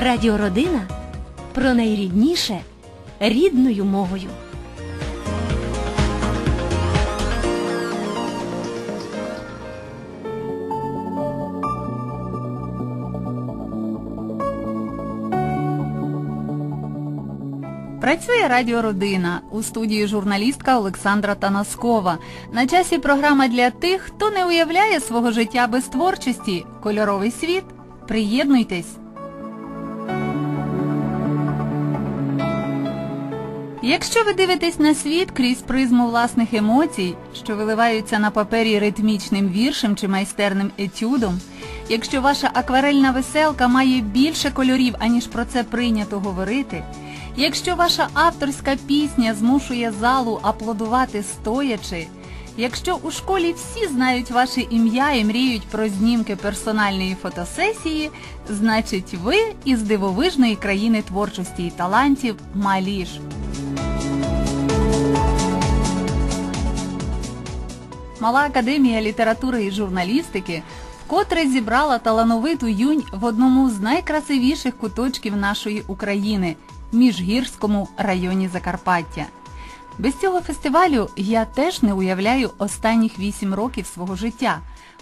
Радіородина про найрідніше рідною мовою. Працює Радіо Родина. У студії журналістка Олександра Танаскова. На часі програма для тих, хто не уявляє свого життя без творчості. Кольоровий світ. Приєднуйтесь. Якщо ви дивитесь на світ крізь призму власних емоцій, що виливаються на папері ритмічним віршем чи майстерним етюдом, якщо ваша акварельна веселка має більше кольорів, аніж про це прийнято говорити, якщо ваша авторська пісня змушує залу аплодувати стоячи, якщо у школі всі знають ваше ім'я і мріють про знімки персональної фотосесії, значить ви із дивовижної країни творчості і талантів Маліж. Мала академія літератури і журналістики вкотре зібрала талановиту юнь в одному з найкрасивіших куточків нашої України Міжгірському районі Закарпаття. Без цього фестивалю я теж не уявляю останніх вісім років свого життя.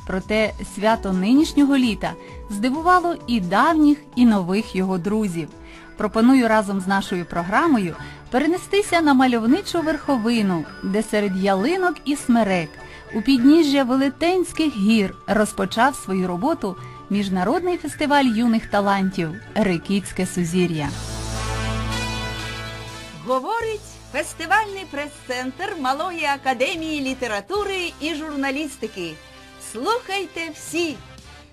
Проте свято нинішнього літа здивувало і давніх, і нових його друзів. Пропоную разом з нашою програмою перенестися на мальовничу верховину, де серед ялинок і смерек у підніжжя Велетенських гір розпочав свою роботу Міжнародний фестиваль юних талантів Рикітське сузір'я. Говорить фестивальний прес-центр Малої академії літератури і журналістики. Слухайте всі!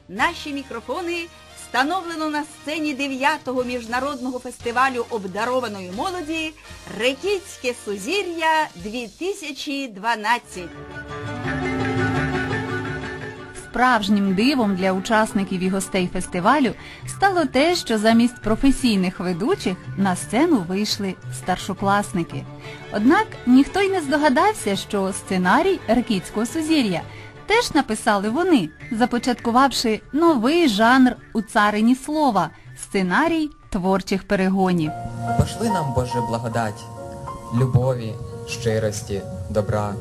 Наші мікрофони встановлено на сцені 9-го міжнародного фестивалю обдарованої молоді Рекітське сузір'я 2012. Справжнім дивом для учасників і гостей фестивалю стало те, що замість професійних ведучих на сцену вийшли старшокласники. Однак ніхто й не здогадався, що сценарій Ракітського сузір'я теж написали вони, започаткувавши новий жанр у царині слова сценарій творчих перегонів. Пошли нам, Боже, благодать, любові, щирості, добра.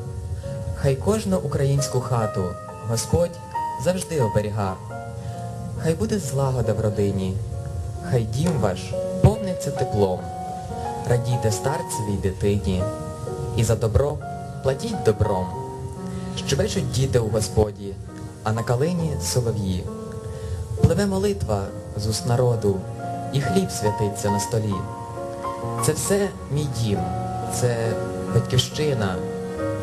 Хай кожну українську хату Господь завжди оберіга. Хай буде злагода в родині, хай дім ваш повниться теплом. Радійте старцевій дитині, і за добро платіть добром. Щебечуть діти у Господі, а на калині солов'ї. Пливе молитва з уст народу, і хліб святиться на столі. Це все мій дім, це батьківщина,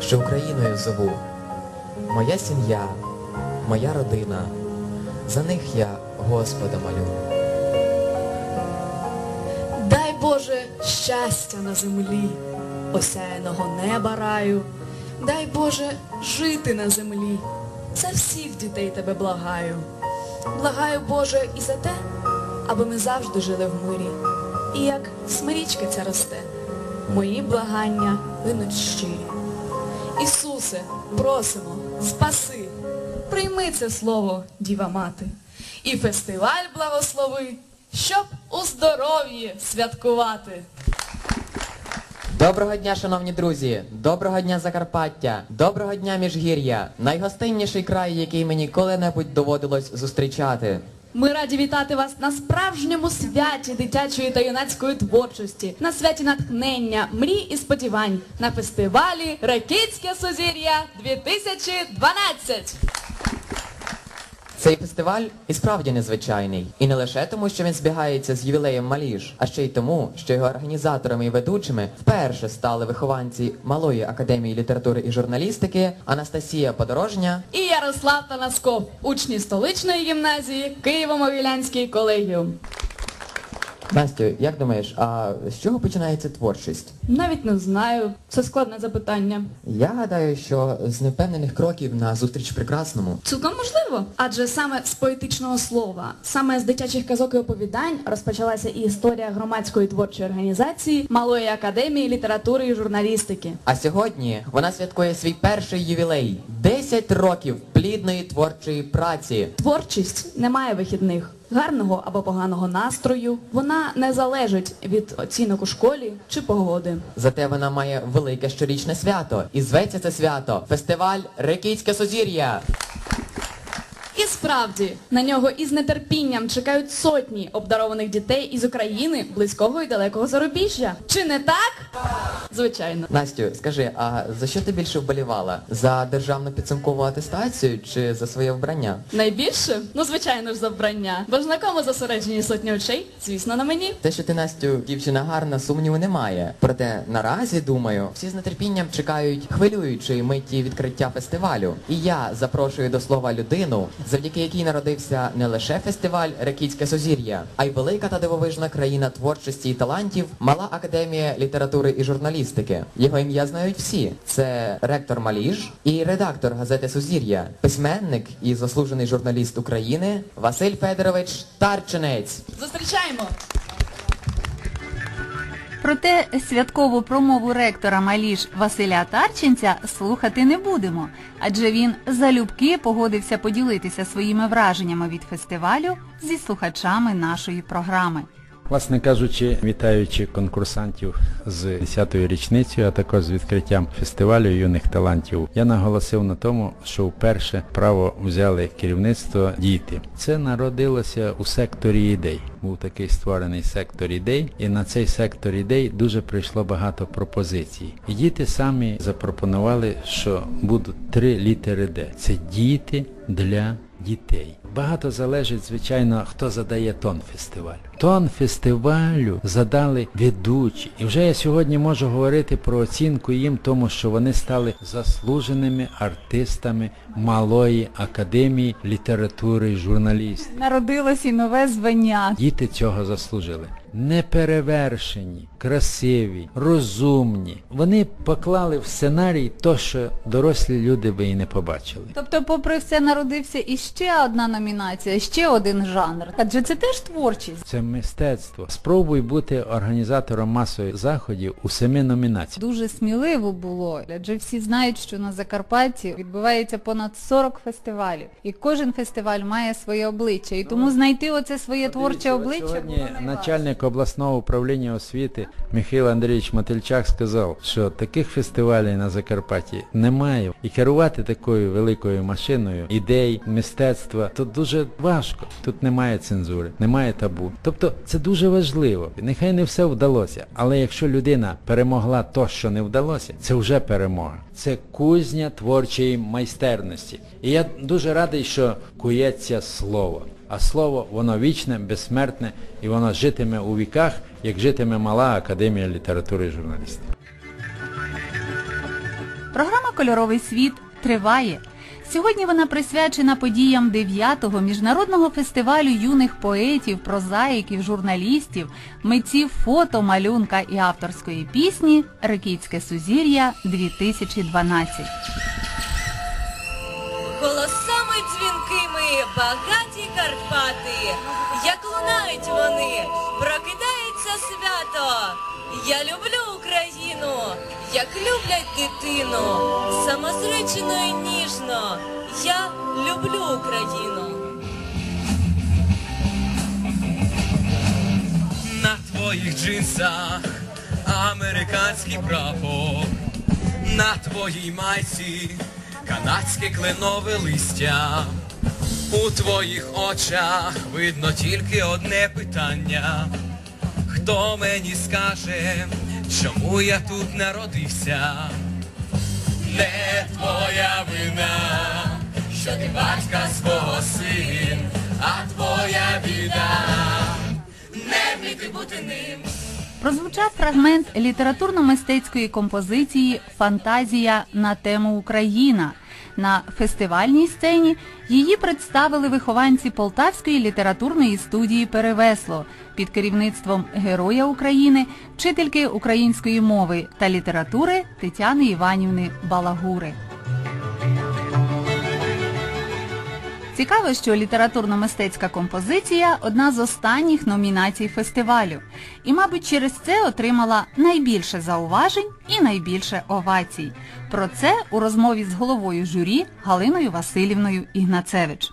що Україною зову. Моя сім'я, моя родина, за них я Господа молю. Дай Боже щастя на землі, осяяного неба раю. Дай Боже жити на землі. За всіх дітей тебе благаю. Благаю, Боже, і за те, аби ми завжди жили в мирі. І як смирічка ця росте, мої благання линуть щирі. Ісусе, просимо, спаси, прийми це слово, Діва Мати, і фестиваль благослови, щоб у здоров'ї святкувати. Доброго дня, шановні друзі! Доброго дня, Закарпаття! Доброго дня, Міжгір'я! Найгостинніший край, який мені коли-небудь доводилось зустрічати. Ми раді вітати вас на справжньому святі дитячої та юнацької творчості, на святі натхнення, мрій і сподівань, на фестивалі Ракітське Сузір'я 2012. Цей фестиваль і справді незвичайний. І не лише тому, що він збігається з ювілеєм Маліж, а ще й тому, що його організаторами і ведучими вперше стали вихованці Малої академії літератури і журналістики Анастасія Подорожня І Ярослав Танасков, учні столичної гімназії Києво-Могилянський колегіум. Настю, як думаєш, а з чого починається творчість? Навіть не знаю, це складне запитання. Я гадаю, що з невпевнених кроків на зустріч прекрасному. Цілком можливо. Адже саме з поетичного слова, саме з дитячих казок і оповідань розпочалася і історія громадської творчої організації Малої академії літератури і журналістики. А сьогодні вона святкує свій перший ювілей 10 років плідної творчої праці. Творчість не має вихідних. Гарного або поганого настрою. Вона не залежить від оцінок у школі чи погоди. Зате вона має велике щорічне свято. І зветься це свято фестиваль Рекітське Сузір'я. І справді, на нього із нетерпінням чекають сотні обдарованих дітей із України, близького і далекого зарубіжжя. Чи не так? Звичайно. Настю, скажи, а за що ти більше вболівала? За державну підсумкову атестацію чи за своє вбрання? Найбільше? Ну, звичайно ж, за вбрання. Бо ж на кому зосереджені сотні очей? Звісно, на мені. Те, що ти, Настю, дівчина гарна, сумніву немає. Проте наразі, думаю, всі з нетерпінням чекають хвилюючої миті відкриття фестивалю. І я запрошую до слова людину, завдяки якій народився не лише фестиваль Рекітське Сузір'я, а й велика та дивовижна країна творчості і талантів, мала академія літератури і журналістики. Його ім'я знають всі. Це ректор Маліж і редактор газети Сузір'я, письменник і заслужений журналіст України Василь Федорович Тарчинець. Зустрічаємо! Проте святкову промову ректора Маліш Василя Тарченця слухати не будемо, адже він залюбки погодився поділитися своїми враженнями від фестивалю зі слухачами нашої програми. Власне кажучи, вітаючи конкурсантів з 10-ю річницею, а також з відкриттям фестивалю юних талантів, я наголосив на тому, що вперше право взяли керівництво діти. Це народилося у секторі ідей. Був такий створений сектор ідей, і на цей сектор ідей дуже прийшло багато пропозицій. І діти самі запропонували, що будуть три літери Д. Це діти для дітей. Багато залежить, звичайно, хто задає тон фестивалю. Тон фестивалю задали ведучі. І вже я сьогодні можу говорити про оцінку їм, тому що вони стали заслуженими артистами Малої академії літератури і журналістів. Народилось і нове звання. Діти цього заслужили. Неперевершені, красиві, розумні. Вони поклали в сценарій то, що дорослі люди би і не побачили. Тобто, попри все, народився іще одна номінація, ще один жанр. Адже це теж творчість. Це мистецтво. Спробуй бути організатором масових заходів у семи номінаціях. Дуже сміливо було, адже всі знають, що на Закарпатті відбувається понад 40 фестивалів. І кожен фестиваль має своє обличчя. І тому знайти оце своє творче обличчя Сьогодні неважко. Начальник обласного управління освіти Михайло Андрійович Мотильчак сказав, що таких фестивалів на Закарпатті немає. І керувати такою великою машиною ідей, мистецтва, то дуже важко. Тут немає цензури, немає табу. Тобто це дуже важливо. Нехай не все вдалося, але якщо людина перемогла то, що не вдалося, це вже перемога. Це кузня творчої майстерності. І я дуже радий, що кується слово. А слово, воно вічне, безсмертне, і воно житиме у віках, як житиме мала Академія літератури і журналістики. Програма Кольоровий світ триває. Сьогодні вона присвячена подіям 9-го міжнародного фестивалю юних поетів, прозаїків, журналістів, митців фото, малюнка і авторської пісні Рекітське сузір'я 2012. Багаті Карпати, як лунають вони, прокидається свято. Я люблю Україну, як люблять дитину, самозречено і ніжно. Я люблю Україну. На твоїх джинсах американський прапор, на твоїй майці канадське кленове листя. У твоїх очах видно тільки одне питання. Хто мені скаже, чому я тут народився? Не твоя вина, що ти батька свого син, а твоя біда не вміти бути ним. Прозвучав фрагмент літературно-мистецької композиції Фантазія на тему Україна. На фестивальній сцені її представили вихованці Полтавської літературної студії Перевесло під керівництвом Героя України, вчительки української мови та літератури Тетяни Іванівни Балагури. Цікаво, що літературно-мистецька композиція одна з останніх номінацій фестивалю. І, мабуть, через це отримала найбільше зауважень і найбільше овацій. Про це у розмові з головою журі Галиною Васильівною Ігнацевич.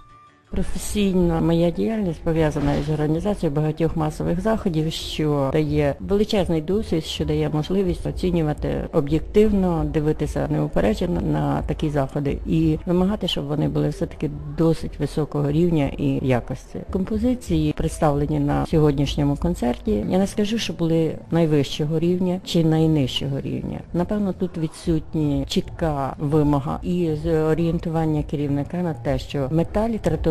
Професійно моя діяльність пов'язана із організацією багатьох масових заходів, що дає величезний досвід, що дає можливість оцінювати об'єктивно, дивитися неупереджено на такі заходи і вимагати, щоб вони були все-таки досить високого рівня і якості. Композиції, представлені на сьогоднішньому концерті, я не скажу, що були найвищого рівня чи найнижчого рівня. Напевно, тут відсутні чітка вимога і орієнтування керівника на те, що мета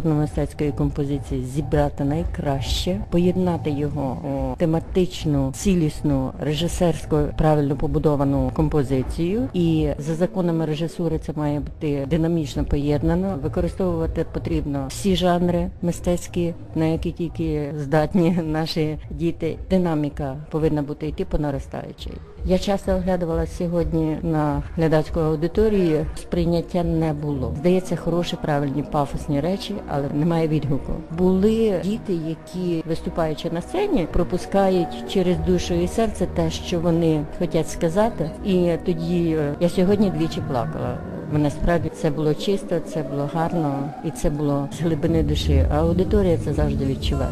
літературно-мистецької композиції зібрати найкраще, поєднати його у тематичну, цілісну, режисерську, правильно побудовану композицію. І за законами режисури це має бути динамічно поєднано. Використовувати потрібно всі жанри мистецькі, на які тільки здатні наші діти. Динаміка повинна бути йти по наростаючій. Я часто оглядувала сьогодні на глядацьку аудиторію, сприйняття не було. Здається, хороші, правильні, пафосні речі, але немає відгуку. Були діти, які, виступаючи на сцені, пропускають через душу і серце те, що вони хочуть сказати. І тоді е, я сьогодні двічі плакала. Мене справді це було чисто, це було гарно і це було з глибини душі. А аудиторія це завжди відчуває.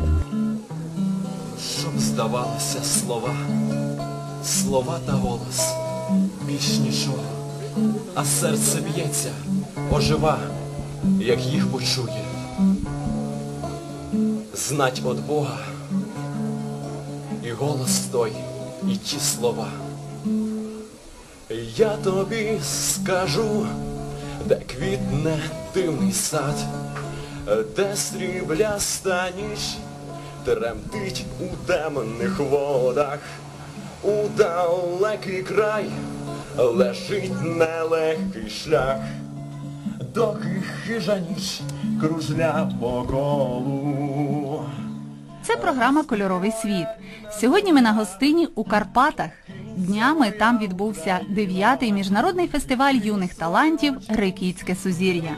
Щоб здавалося слова, слова та голос, більш нічого, а серце б'ється, ожива, як їх почує. Знать от Бога, і голос той, і ті слова. Я тобі скажу, де квітне дивний сад, де срібляста ніч тремтить у темних водах, у далекий край лежить нелегкий шлях, доки хижа ніч кружля по колу. Це програма Кольоровий світ. Сьогодні ми на гостині у Карпатах. Днями там відбувся 9-й міжнародний фестиваль юних талантів Рикітське сузір'я.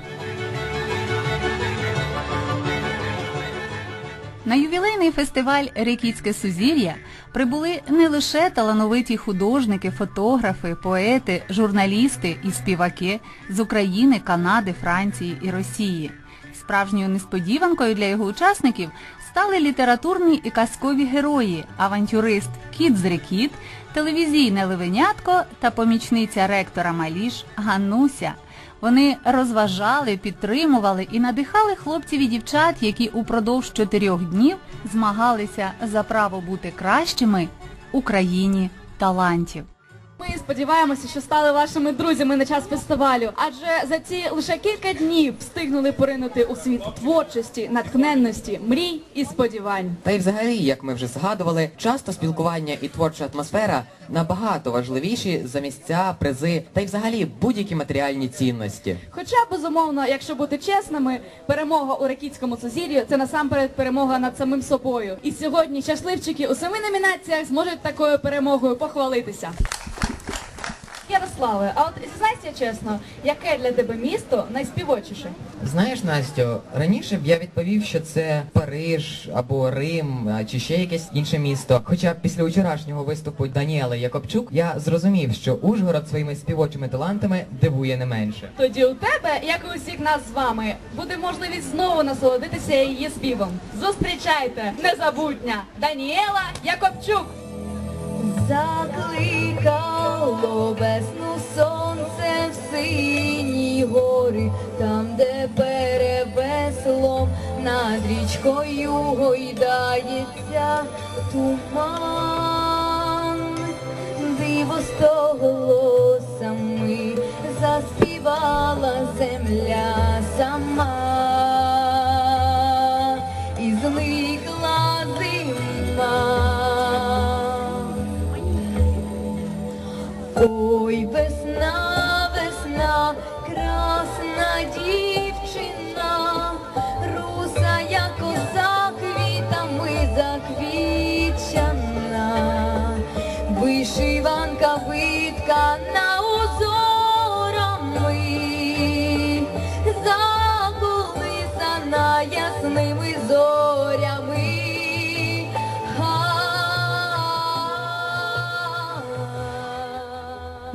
На ювілейний фестиваль Рикітське сузір'я прибули не лише талановиті художники, фотографи, поети, журналісти і співаки з України, Канади, Франції і Росії. Справжньою несподіванкою для його учасників стали літературні і казкові герої, авантюрист Кіт з Рекіт, телевізійне Левенятко та помічниця ректора Маліш Ганнуся. Вони розважали, підтримували і надихали хлопців і дівчат, які упродовж чотирьох днів змагалися за право бути кращими Україні країні талантів. Ми сподіваємося, що стали вашими друзями на час фестивалю, адже за ці лише кілька днів встигнули поринути у світ творчості, натхненності, мрій і сподівань. Та й взагалі, як ми вже згадували, часто спілкування і творча атмосфера набагато важливіші за місця, призи та й взагалі будь-які матеріальні цінності. Хоча, безумовно, якщо бути чесними, перемога у ракітському сузір'ю це насамперед перемога над самим собою. І сьогодні щасливчики у семи номінаціях зможуть такою перемогою похвалитися. Ярославе, а от зізнайся чесно, яке для тебе місто найспівочіше? Знаєш, Настю, раніше б я відповів, що це Париж або Рим, чи ще якесь інше місто. Хоча після вчорашнього виступу Даніела Якобчук я зрозумів, що Ужгород своїми співочими талантами дивує не менше. Тоді у тебе, як і у всіх нас з вами, буде можливість знову насолодитися її співом. Зустрічайте, незабутня Даніела Якобчук! Закликало весну сонце в синій горі, там, де перевеслом над річкою гойдається туман, диво голосами заспівала земля сама, Ой, весна, весна, красна дівчина, руса, як коса квітами заквічана, вишиванка виткана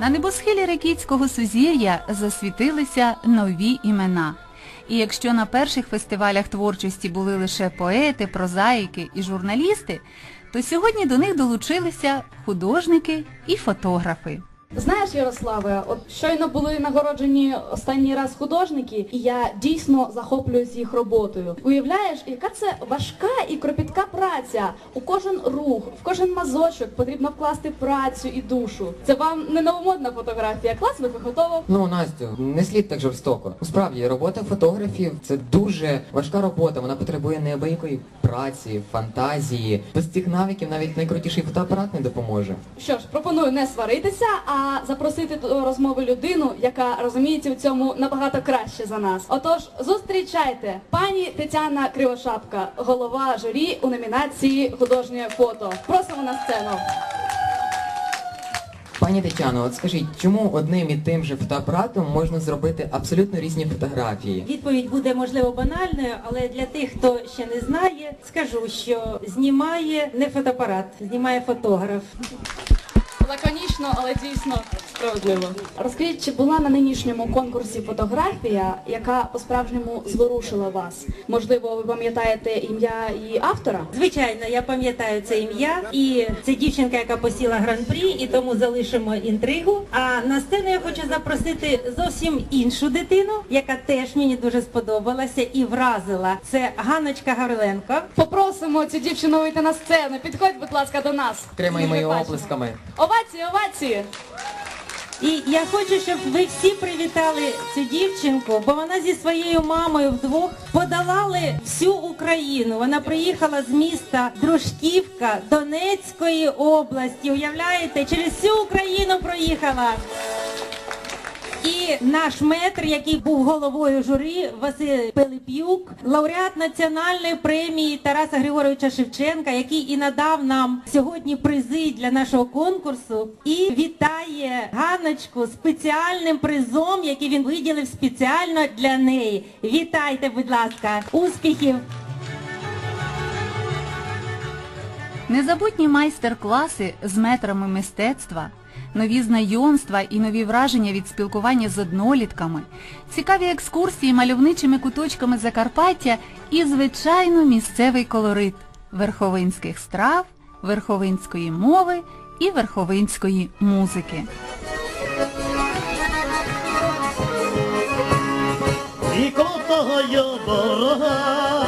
На небосхилі Рекітського сузір'я засвітилися нові імена. І якщо на перших фестивалях творчості були лише поети, прозаїки і журналісти, то сьогодні до них долучилися художники і фотографи. Знаєш, Ярославе, от щойно були нагороджені останній раз художники, і я дійсно захоплююсь їх роботою. Уявляєш, яка це важка і кропітка праця. У кожен рух, в кожен мазочок потрібно вкласти працю і душу. Це вам не новомодна фотографія. Класно виготовив. Ну, Настю, не слід так жорстоко. Справді, робота фотографів це дуже важка робота. Вона потребує неабиякої праці, фантазії. Без цих навиків навіть найкрутіший фотоапарат не допоможе. Що ж, пропоную не сваритися, а запросити до розмови людину, яка розуміється в цьому набагато краще за нас. Отож, зустрічайте пані Тетяна Кривошапка, голова журі у номінації художнє фото. Просимо на сцену. Пані Тетяно, от скажіть, чому одним і тим же фотоапаратом можна зробити абсолютно різні фотографії? Відповідь буде можливо банальною, але для тих, хто ще не знає, скажу, що знімає не фотоапарат, знімає фотограф. Лаконічно, але дійсно справедливо. Розкажіть, чи була на нинішньому конкурсі фотографія, яка по-справжньому зворушила вас? Можливо, ви пам'ятаєте ім'я її автора? Звичайно, я пам'ятаю це ім'я, і це дівчинка, яка посіла гран-прі, і тому залишимо інтригу. А на сцену я хочу запросити зовсім іншу дитину, яка теж мені дуже сподобалася і вразила. Це Ганночка Гавриленко. Попросимо цю дівчину вийти на сцену. Підходь, будь ласка, до нас. Тримаємо її оплесками. Овації, овації! І я хочу, щоб ви всі привітали цю дівчинку, бо вона зі своєю мамою вдвох подолали всю Україну. Вона приїхала з міста Дружківка Донецької області. Уявляєте, через всю Україну проїхала. І наш метр, який був головою журі, Василь Пилип'юк, лауреат національної премії Тараса Григоровича Шевченка, який і надав нам сьогодні призи для нашого конкурсу, і вітає Ганночку спеціальним призом, який він виділив спеціально для неї. Вітайте, будь ласка, успіхів! Незабутні майстер-класи з метрами мистецтва, нові знайомства і нові враження від спілкування з однолітками, цікаві екскурсії мальовничими куточками Закарпаття і, звичайно, місцевий колорит верховинських страв, верховинської мови і верховинської музики. І коло я дорога,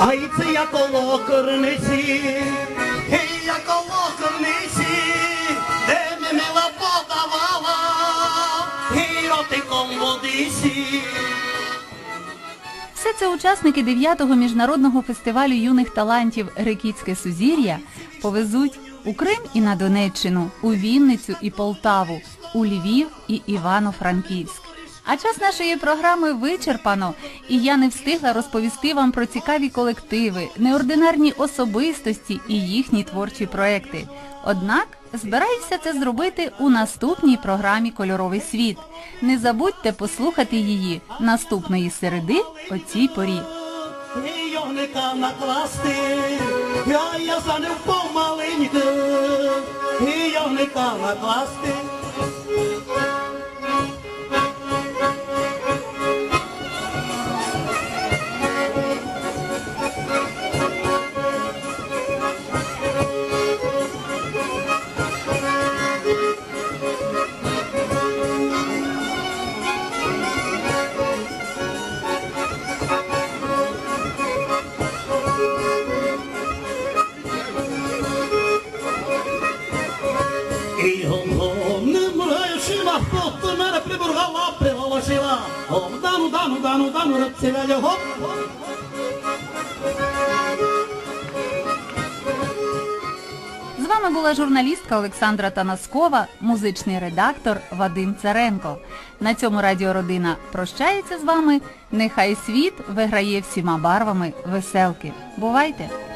А й це я коло корниці, гей я коло корниці, де ми мила подавала, гей. Все це учасники 9-го міжнародного фестивалю юних талантів Рекітське Сузір'я повезуть у Крим і на Донеччину, у Вінницю і Полтаву, у Львів і Івано-Франківськ. А час нашої програми вичерпано, і я не встигла розповісти вам про цікаві колективи, неординарні особистості і їхні творчі проекти. Однак збираюся це зробити у наступній програмі Кольоровий світ. Не забудьте послухати її наступної середи о цій порі. І йогника накласти, я, я занив помаленьку, і йогника накласти. Приголосила. Оп, дану, дану, дану, дану, репцеля, гоп, гоп. З вами була журналістка Олександра Танаскова, музичний редактор Вадим Царенко. На цьому радіородина прощається з вами. Нехай світ виграє всіма барвами веселки. Бувайте!